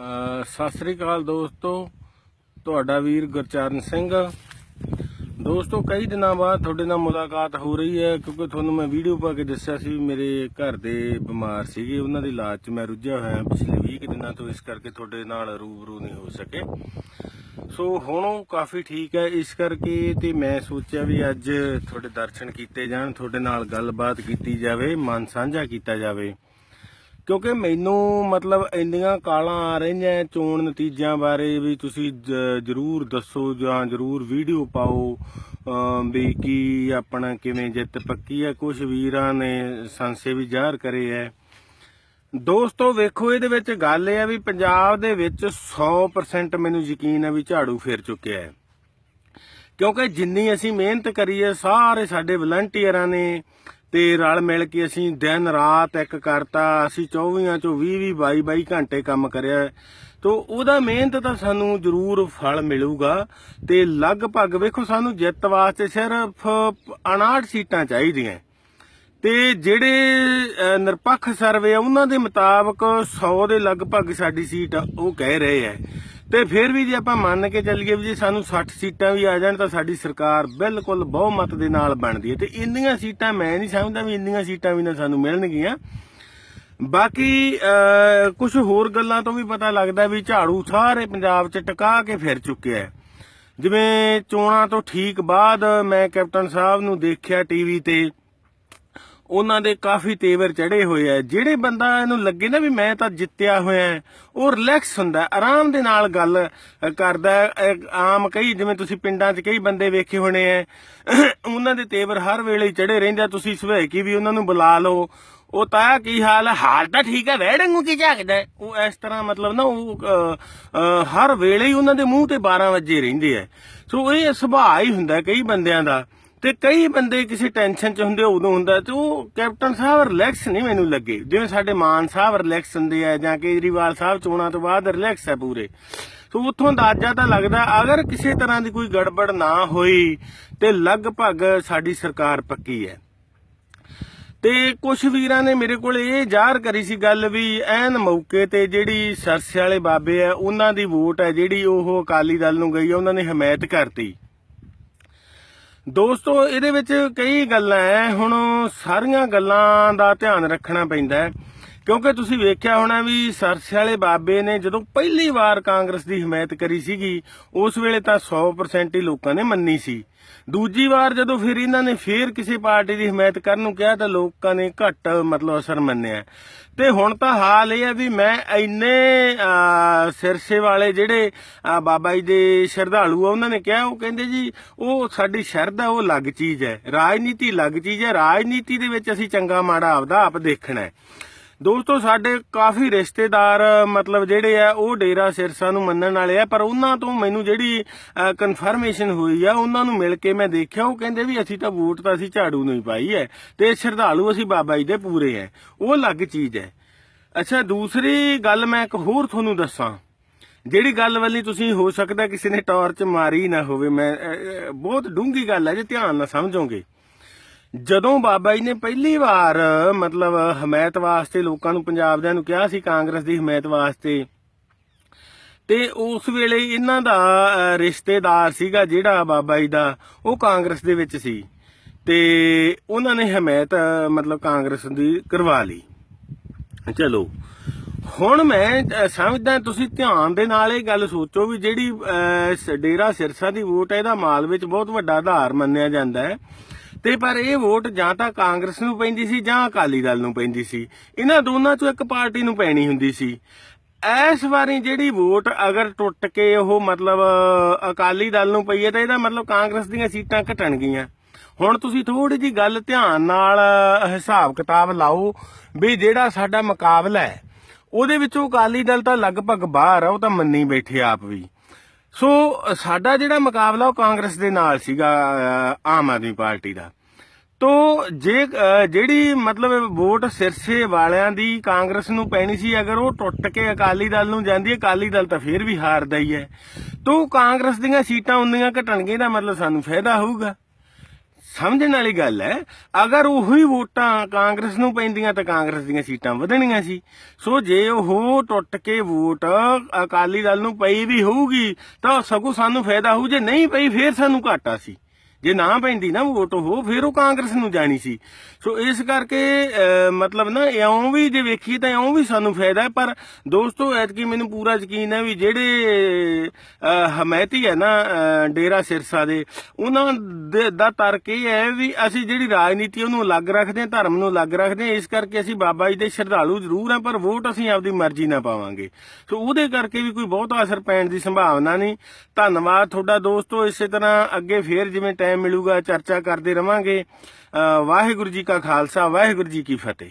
ਸਤਿ ਸ੍ਰੀ ਅਕਾਲ ਦੋਸਤੋ, ਤੁਹਾਡਾ ਵੀਰ ਗੁਰਚਰਨ ਸਿੰਘ। ਦੋਸਤੋ, ਕਈ ਦਿਨਾਂ ਬਾਅਦ ਤੁਹਾਡੇ ਨਾਲ ਮੁਲਾਕਾਤ ਹੋ ਰਹੀ ਹੈ, ਕਿਉਂਕਿ ਤੁਹਾਨੂੰ ਮੈਂ ਵੀਡੀਓ ਪਾ ਕੇ ਦੱਸਿਆ ਸੀ ਵੀ ਮੇਰੇ ਘਰ ਦੇ ਬਿਮਾਰ ਸੀਗੇ, ਉਹਨਾਂ ਦੀ ਇਲਾਜ 'ਚ ਮੈਂ ਰੁੱਝਿਆ ਹੋਇਆ ਪਿਛਲੇ 20 ਕੁ ਦਿਨਾਂ ਤੋਂ, ਇਸ ਕਰਕੇ ਤੁਹਾਡੇ ਨਾਲ ਰੂਬਰੂ ਨਹੀਂ ਹੋ ਸਕੇ। ਸੋ ਹੁਣ ਉਹ ਕਾਫੀ ਠੀਕ ਹੈ, ਇਸ ਕਰਕੇ ਤੇ ਮੈਂ ਸੋਚਿਆ ਵੀ ਅੱਜ ਤੁਹਾਡੇ ਦਰਸ਼ਨ ਕੀਤੇ ਜਾਣ, ਤੁਹਾਡੇ ਨਾਲ ਗੱਲਬਾਤ ਕੀਤੀ ਜਾਵੇ, ਮਨ ਸਾਂਝਾ ਕੀਤਾ ਜਾਵੇ। ਕਿਉਂਕਿ ਮੈਨੂੰ ਮਤਲਬ ਇੰਨੀਆਂ ਕਾਲਾਂ ਆ ਰਹੀਆਂ ਚੋਣ ਨਤੀਜਿਆਂ ਬਾਰੇ ਵੀ ਤੁਸੀਂ ਜਰੂਰ ਦੱਸੋ ਜਾਂ ਜਰੂਰ ਵੀਡੀਓ ਪਾਓ ਵੀ ਕੀ ਆਪਣਾ ਕਿਵੇਂ ਜਿੱਤ ਪੱਕੀ ਹੈ। ਕੁਝ ਵੀਰਾਂ ਨੇ ਸੰਸੇ ਵੀ ਜ਼ਾਹਰ ਕਰੇ ਹੈ। ਦੋਸਤੋ, ਵੇਖੋ, ਇਹਦੇ ਵਿੱਚ ਗੱਲ ਇਹ ਹੈ ਵੀ ਪੰਜਾਬ ਦੇ ਵਿੱਚ 100% ਮੈਨੂੰ ਯਕੀਨ ਹੈ ਵੀ ਝਾੜੂ ਫੇਰ ਚੁੱਕਿਆ ਹੈ। ਕਿਉਂਕਿ ਜਿੰਨੀ ਅਸੀਂ ਮਿਹਨਤ ਕਰੀਏ ਸਾਰੇ ਸਾਡੇ ਵਲੰਟੀਅਰਾਂ ਨੇ ਤੇ ਰਲ ਮਿਲ ਕੇ ਅਸੀਂ ਦਿਨ ਰਾਤ ਇੱਕ ਕਰਤਾ, ਅਸੀਂ 24 ਚੋਂ 20 20 22 22 ਘੰਟੇ ਕੰਮ ਕਰਿਆ ਹੈ। ਤੋ ਉਹਦਾ ਮਿਹਨਤ ਤਾਂ ਸਾਨੂੰ ਜ਼ਰੂਰ ਫਲ ਮਿਲੂਗਾ ਤੇ ਲਗਭਗ ਵੇਖੋ ਸਾਨੂੰ ਜਿੱਤ ਵਾਸਤੇ ਸਿਰਫ 59 ਸੀਟਾਂ ਚਾਹੀਦੀਆਂ ਤੇ ਜਿਹੜੇ ਨਿਰਪੱਖ ਸਰਵੇ ਆ, ਉਹਨਾਂ ਦੇ ਮੁਤਾਬਕ 100 ਦੇ ਲਗਭਗ ਸਾਡੀ ਸੀਟ ਉਹ ਕਹਿ ਰਹੇ ਆ ਤੇ ਫਿਰ ਵੀ ਜੇ ਆਪਾਂ ਮੰਨ ਕੇ ਚੱਲੀਏ ਵੀ ਜੇ ਸਾਨੂੰ 60 ਸੀਟਾਂ ਵੀ ਆ ਜਾਣ ਤਾਂ ਸਾਡੀ ਸਰਕਾਰ ਬਿਲਕੁਲ ਬਹੁਮਤ ਦੇ ਨਾਲ ਬਣਦੀ ਹੈ। ਤੇ ਇੰਨੀਆਂ ਸੀਟਾਂ ਮੈਂ ਨਹੀਂ ਸਮਝਦਾ ਵੀ ਇੰਨੀਆਂ ਸੀਟਾਂ ਵੀ ਨਾ ਸਾਨੂੰ ਮਿਲਣਗੀਆਂ। ਬਾਕੀ ਕੁਝ ਹੋਰ ਗੱਲਾਂ ਤੋਂ ਵੀ ਪਤਾ ਲੱਗਦਾ ਵੀ ਝਾੜੂ ਸਾਰੇ ਪੰਜਾਬ 'ਚ ਟਿਕਾ ਕੇ ਫਿਰ ਚੁੱਕਿਆ ਹੈ। ਜਿਵੇਂ ਚੋਣਾਂ ਤੋਂ ਠੀਕ ਬਾਅਦ ਮੈਂ ਕੈਪਟਨ ਸਾਹਿਬ ਨੂੰ ਦੇਖਿਆ ਟੀਵੀ ਤੇ ਉਹਨਾਂ ਦੇ ਕਾਫੀ ਤੇਵਰ ਚੜੇ ਹੋਏ ਆ। ਜਿਹੜੇ ਬੰਦਾ ਇਹਨੂੰ ਲੱਗੇ ਨਾ ਵੀ ਮੈਂ ਤਾਂ ਜਿੱਤਿਆ ਹੋਇਆ ਉਹ ਰਿਲੈਕਸ ਹੁੰਦਾ ਆਰਾਮ ਦੇ ਨਾਲ ਗੱਲ ਕਰਦਾ ਆਮ ਕਈ ਜਿਵੇਂ ਤੁਸੀਂ ਪਿੰਡਾਂ 'ਚ ਕਈ ਬੰਦੇ ਵੇਖੇ ਹੋਣੇ ਆ, ਉਹਨਾਂ ਦੇ ਤੇਵਰ ਹਰ ਵੇਲੇ ਹੀ ਚੜੇ ਰਹਿੰਦੇ ਆ। ਤੁਸੀਂ ਸਵੇਕੀ ਵੀ ਉਹਨਾਂ ਨੂੰ ਬੁਲਾ ਲਓ। ਉਹ ਤਾਂ ਕੀ ਹਾਲ ਹੈ ਹਾਲ ਤਾਂ ਠੀਕ ਹੈ ਵੈੜੰਗੂ ਕੀ ਝਾਕਦਾ ਉਹ ਇਸ ਤਰ੍ਹਾਂ ਮਤਲਬ ਨਾ ਉਹ ਹਰ ਵੇਲੇ ਹੀ ਉਹਨਾਂ ਦੇ ਮੂੰਹ ਤੇ 12 ਵਜੇ ਰਹਿੰਦੇ ਆ। ਸੋ ਇਹ ਸੁਭਾਅ ਹੀ ਹੁੰਦਾ ਕਈ ਬੰਦਿਆਂ ਦਾ। ਤੇ ਕਈ ਬੰਦੇ ਕਿਸੇ ਟੈਨਸ਼ਨ 'ਚ ਹੁੰਦੇ, ਉਦੋਂ ਹੁੰਦਾ, ਤੇ ਉਹ ਕੈਪਟਨ ਸਾਹਿਬ ਰਿਲੈਕਸ ਨਹੀਂ ਮੈਨੂੰ ਲੱਗੇ। ਜਿਵੇਂ ਸਾਡੇ ਮਾਨ ਸਾਹਿਬ ਰਿਲੈਕਸ ਹੁੰਦੇ ਆ, ਜਾਂ ਕੇਜਰੀਵਾਲ ਸਾਹਿਬ ਚੋਣਾਂ ਤੋਂ ਬਾਅਦ ਰਿਲੈਕਸ ਹੈ ਪੂਰੇ। ਸੋ ਉੱਥੋਂ ਅੰਦਾਜ਼ਾ ਤਾਂ ਲੱਗਦਾ, ਅਗਰ ਕਿਸੇ ਤਰ੍ਹਾਂ ਦੀ ਕੋਈ ਗੜਬੜ ਨਾ ਹੋਈ, ਤੇ ਲਗਭਗ ਸਾਡੀ ਸਰਕਾਰ ਪੱਕੀ ਹੈ। ਤੇ ਕੁਝ ਵੀਰਾਂ ਨੇ ਮੇਰੇ ਕੋਲ ਇਹ ਜ਼ਾਹਰ ਕਰੀ ਸੀ ਗੱਲ ਵੀ, ਐਨ ਮੌਕੇ ਤੇ ਜਿਹੜੀ ਸਰਸੇ ਵਾਲੇ ਬਾਬੇ ਆ, ਉਹਨਾਂ ਦੀ ਵੋਟ ਹੈ, ਜਿਹੜੀ ਉਹ ਅਕਾਲੀ ਦਲ ਨੂੰ ਗਈ ਉਹਨਾਂ ਨੇ ਹਮਾਇਤ ਕਰਤੀ। ਦੋਸਤੋ ਇਹਦੇ ਵਿੱਚ ਕਈ ਗੱਲਾਂ ਹੈ ਹੁਣ ਸਾਰੀਆਂ ਗੱਲਾਂ ਦਾ ਧਿਆਨ ਰੱਖਣਾ ਪੈਂਦਾ ਹੈ ਕਿਉਂਕਿ ਤੁਸੀਂ ਵੇਖਿਆ ਹੋਣਾ ਵੀ ਸਰਸੇ ਵਾਲੇ ਬਾਬੇ ਨੇ ਜਦੋਂ ਪਹਿਲੀ ਵਾਰ ਕਾਂਗਰਸ ਦੀ ਹਮਾਇਤ ਕਰੀ ਸੀਗੀ, ਉਸ ਵੇਲੇ ਤਾਂ 100% ਹੀ ਲੋਕਾਂ ਨੇ ਮੰਨੀ ਸੀ। ਦੂਜੀ ਵਾਰ ਜਦੋਂ ਫਿਰ ਇਹਨਾਂ ਨੇ ਫੇਰ ਕਿਸੇ ਪਾਰਟੀ ਦੀ ਹਮਾਇਤ ਕਰਨ ਨੂੰ ਕਿਹਾ ਤਾਂ ਲੋਕਾਂ ਨੇ ਘੱਟ ਮਤਲਬ ਅਸਰ ਮੰਨਿਆ। ਤੇ ਹੁਣ ਤਾਂ ਹਾਲ ਇਹ ਹੈ ਵੀ ਮੈਂ ਇੰਨੇ ਸਿਰਸੇ ਵਾਲੇ ਜਿਹੜੇ ਬਾਬਾ ਜੀ ਦੇ ਸ਼ਰਧਾਲੂ ਆ, ਉਹਨਾਂ ਨੇ ਕਿਹਾ, ਉਹ ਕਹਿੰਦੇ ਜੀ, ਉਹ ਸਾਡੀ ਸ਼ਰਧਾ, ਉਹ ਅਲੱਗ ਚੀਜ਼ ਹੈ। ਰਾਜਨੀਤੀ ਅਲੱਗ ਚੀਜ਼ ਹੈ। ਰਾਜਨੀਤੀ ਦੇ ਵਿੱਚ ਅਸੀਂ ਚੰਗਾ ਮਾੜਾ ਆਪਦਾ ਆਪ ਦੇਖਣਾ ਹੈ। ਦੋਸਤੋ, ਸਾਡੇ ਕਾਫੀ ਰਿਸ਼ਤੇਦਾਰ, ਮਤਲਬ ਜਿਹੜੇ ਆ, ਉਹ ਡੇਰਾ ਸਿਰਸਾ ਨੂੰ ਮੰਨਣ ਵਾਲੇ ਆ, ਪਰ ਉਹਨਾਂ ਤੋਂ ਮੈਨੂੰ ਜਿਹੜੀ ਕਨਫਰਮੇਸ਼ਨ ਹੋਈ ਆ, ਉਹਨਾਂ ਨੂੰ ਮਿਲ ਕੇ ਮੈਂ ਦੇਖਿਆ, ਉਹ ਕਹਿੰਦੇ ਵੀ ਅਸੀਂ ਤਾਂ ਵੋਟ ਤਾਂ ਅਸੀਂ ਝਾੜੂ ਨੂੰ ਹੀ ਪਾਈ ਹੈ ਤੇ ਸ਼ਰਧਾਲੂ ਅਸੀਂ ਬਾਬਾ ਜੀ ਦੇ ਪੂਰੇ ਹੈ। ਉਹ ਅਲੱਗ ਚੀਜ਼ ਹੈ। ਅੱਛਾ, ਦੂਸਰੀ ਗੱਲ ਮੈਂ ਇੱਕ ਹੋਰ ਤੁਹਾਨੂੰ ਦੱਸਾਂ। ਜਿਹੜੀ ਗੱਲ ਵਾਲੀ ਤੁਸੀਂ ਹੋ ਸਕਦਾ ਕਿਸੇ ਨੇ ਟਾਰਚ ਮਾਰੀ ਨਾ ਹੋਵੇ, ਮੈਂ ਬਹੁਤ ਡੂੰਘੀ ਗੱਲ ਹੈ, ਜੇ ਧਿਆਨ ਨਾਲ ਸਮਝੋਗੇ। ਜਦੋਂ ਬਾਬਾ ਜੀ ਨੇ ਪਹਿਲੀ ਵਾਰ, ਮਤਲਬ ਹਮਾਇਤ ਵਾਸਤੇ ਲੋਕਾਂ ਨੂੰ ਪੰਜਾਬ ਦਿਆਂ ਨੂੰ ਕਿਹਾ ਸੀ, ਕਾਂਗਰਸ ਦੀ ਹਮਾਇਤ ਵਾਸਤੇ, ਤੇ ਉਸ ਵੇਲੇ ਇਹਨਾਂ ਦਾ ਰਿਸ਼ਤੇਦਾਰ ਸੀਗਾ ਜਿਹੜਾ ਬਾਬਾ ਜੀ ਦਾ, ਉਹ ਕਾਂਗਰਸ ਦੇ ਵਿੱਚ ਸੀ। ਤੇ ਉਹਨਾਂ ਨੇ ਹਮਾਇਤ, ਮਤਲਬ ਕਾਂਗਰਸ ਦੀ ਕਰਵਾ ਲਈ। ਚਲੋ, ਹੁਣ ਮੈਂ ਸਮਝਦਾ ਤੁਸੀਂ ਧਿਆਨ ਦੇ ਨਾਲ ਇਹ ਗੱਲ ਸੋਚੋ ਵੀ ਜਿਹੜੀ ਡੇਰਾ ਸਿਰਸਾ ਦੀ ਵੋਟ ਹੈ, ਇਹਦਾ ਮਾਲ ਵਿੱਚ ਬਹੁਤ ਵੱਡਾ ਆਧਾਰ ਮੰਨਿਆ ਜਾਂਦਾ ਹੈ। ਤੇ ਪਰ ਇਹ ਵੋਟ ਜਾਂ ਤਾਂ ਕਾਂਗਰਸ ਨੂੰ ਪੈਂਦੀ ਸੀ ਜਾਂ ਅਕਾਲੀ ਦਲ ਨੂੰ ਪੈਂਦੀ ਸੀ। ਇਹਨਾਂ ਦੋਨਾਂ ਚੋਂ ਇੱਕ ਪਾਰਟੀ ਨੂੰ ਪੈਣੀ ਹੁੰਦੀ ਸੀ। ਇਸ ਵਾਰੀ ਜਿਹੜੀ ਵੋਟ ਅਗਰ ਟੁੱਟ ਕੇ ਉਹ ਮਤਲਬ ਅਕਾਲੀ ਦਲ ਨੂੰ ਪਈ ਹੈ ਤਾਂ ਇਹਦਾ ਮਤਲਬ ਕਾਂਗਰਸ ਦੀਆਂ ਸੀਟਾਂ ਘਟਣਗੀਆਂ ਹੁਣ ਤੁਸੀਂ ਥੋੜੀ ਜੀ ਗੱਲ ਧਿਆਨ ਨਾਲ ਹਿਸਾਬ ਕਿਤਾਬ ਲਾਓ ਵੀ ਜਿਹੜਾ ਸਾਡਾ ਮੁਕਾਬਲਾ ਹੈ, ਉਹਦੇ ਵਿੱਚੋਂ ਅਕਾਲੀ ਦਲ ਤਾਂ ਲਗਭਗ ਬਾਹਰ ਆ, ਉਹ ਤਾਂ ਮੰਨੀ ਬੈਠੇ ਆਪ ਵੀ। ਸੋ, ਸਾਡਾ ਜਿਹੜਾ ਮੁਕਾਬਲਾ ਉਹ ਕਾਂਗਰਸ ਦੇ ਨਾਲ ਸੀਗਾ ਆਮ ਆਦਮੀ ਪਾਰਟੀ ਦਾ। ਤੋ, ਜੇ ਜਿਹੜੀ ਮਤਲਬ ਵੋਟ ਸਿਰਸੇ ਵਾਲਿਆਂ ਦੀ ਕਾਂਗਰਸ ਨੂੰ ਪੈਣੀ ਸੀ, ਅਗਰ ਉਹ ਟੁੱਟ ਕੇ ਅਕਾਲੀ ਦਲ ਨੂੰ ਜਾਂਦੀ ਹੈ, ਅਕਾਲੀ ਦਲ ਤਾਂ ਫੇਰ ਵੀ ਹਾਰਦਾ ਹੀ ਹੈ। ਤੋ, ਕਾਂਗਰਸ ਦੀਆਂ ਸੀਟਾਂ ਉਨੀਆਂ ਘਟਣਗੀਆਂ ਦਾ ਮਤਲਬ ਸਾਨੂੰ ਫਾਇਦਾ ਹੋਊਗਾ। ਸਮਝਣ ਵਾਲੀ ਗੱਲ ਹੈ, ਅਗਰ ਉਹੀ ਵੋਟਾਂ ਕਾਂਗਰਸ ਨੂੰ ਪੈਂਦੀਆਂ ਤਾਂ ਕਾਂਗਰਸ ਦੀਆਂ ਸੀਟਾਂ ਵਧਣੀਆਂ ਸੀ। ਸੋ ਜੇ ਉਹ ਟੁੱਟ ਕੇ ਵੋਟ ਅਕਾਲੀ ਦਲ ਨੂੰ ਪਈ ਵੀ ਹੋਊਗੀ, ਤਾਂ ਸਗੋਂ ਸਾਨੂੰ ਫਾਇਦਾ ਹੋਊ, ਜੇ ਨਹੀਂ ਪਈ, ਫੇਰ ਸਾਨੂੰ ਘਾਟਾ ਸੀ। ਜੇ ਨਾ ਪੈਂਦੀ ਨਾ ਵੋਟ ਉਹ, ਫਿਰ ਉਹ ਕਾਂਗਰਸ ਨੂੰ ਜਾਣੀ ਸੀ। ਸੋ ਇਸ ਕਰਕੇ ਮਤਲਬ ਨਾ ਇਉਂ ਵੀ ਜੇ ਵੇਖੀਏ ਤਾਂ ਇਉਂ ਵੀ ਸਾਨੂੰ ਫਾਇਦਾ ਹੈ, ਪਰ ਦੋਸਤੋ, ਐਤਕੀ ਮੈਨੂੰ ਪੂਰਾ ਯਕੀਨ ਹੈ ਵੀ ਜਿਹੜੇ ਹਮਾਇਤੀ ਹੈ ਨਾ ਡੇਰਾ ਸਿਰਸਾ ਦੇ, ਉਹਨਾਂ ਦੇ- ਦਾ ਤਰਕ ਇਹ ਹੈ ਵੀ ਅਸੀਂ ਜਿਹੜੀ ਰਾਜਨੀਤੀ ਉਹਨੂੰ ਅਲੱਗ ਰੱਖਦੇ ਹਾਂ, ਧਰਮ ਨੂੰ ਅਲੱਗ ਰੱਖਦੇ ਹਾਂ, ਇਸ ਕਰਕੇ ਅਸੀਂ ਬਾਬਾ ਜੀ ਦੇ ਸ਼ਰਧਾਲੂ ਜ਼ਰੂਰ ਹਾਂ, ਪਰ ਵੋਟ ਅਸੀਂ ਆਪਦੀ ਮਰਜ਼ੀ ਨਾਲ ਪਾਵਾਂਗੇ। ਸੋ ਉਹਦੇ ਕਰਕੇ ਵੀ ਕੋਈ ਬਹੁਤਾ ਅਸਰ ਪੈਣ ਦੀ ਸੰਭਾਵਨਾ ਨਹੀਂ। ਧੰਨਵਾਦ ਤੁਹਾਡਾ ਦੋਸਤੋ, ਇਸੇ ਤਰ੍ਹਾਂ ਅੱਗੇ ਫੇਰ ਜਿਵੇਂ ਟਾਈਮ ਮਿਲੂਗਾ ਚਰਚਾ ਕਰਦੇ ਰਵਾਂਗੇ। ਅਹ ਵਾਹਿਗੁਰੂ ਜੀ ਕਾ ਖਾਲਸਾ ਵਾਹਿਗੁਰੂ ਜੀ ਕੀ ਫਤਿਹ।